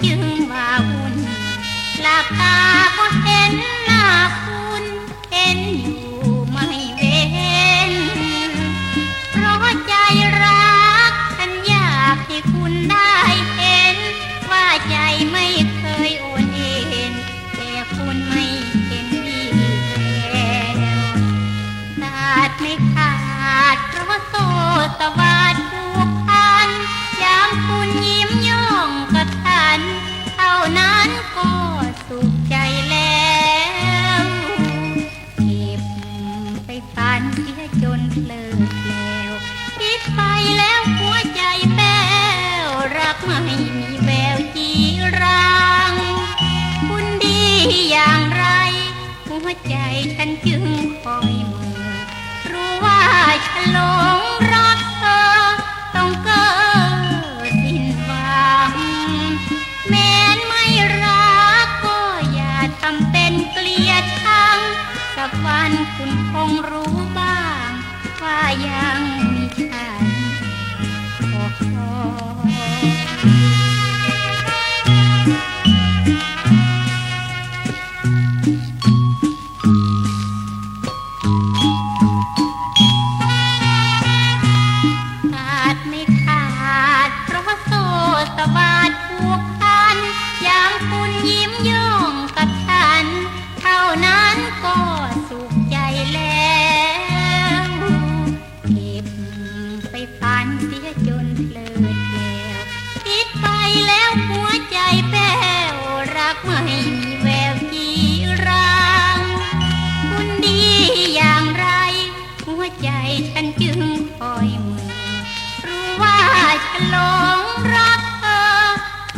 chương mà buồn lạp ta ไม่มีแววจีรัง คุณดีอย่างไร หัวใจฉันจึงคอยมือ รู้ว่าฉันหลงรักเธอ ต้องเกิดสิ้นหวัง แม้นไม่รักก็อย่าทำเป็นเกลียดชัง สักวันคุณคงรู้บ้าง ว่ายังมีฉันขอคอย หลงรักเธอ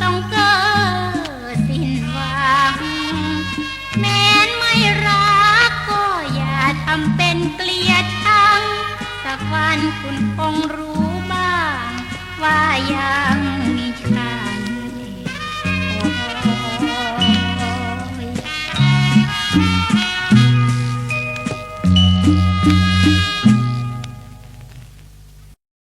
ต้องเกิสิ้นหวัง แม้นไม่รักก็อย่าทำเป็นเกลียดชัง สัวันคุณคงรู้บ้างว่ายัง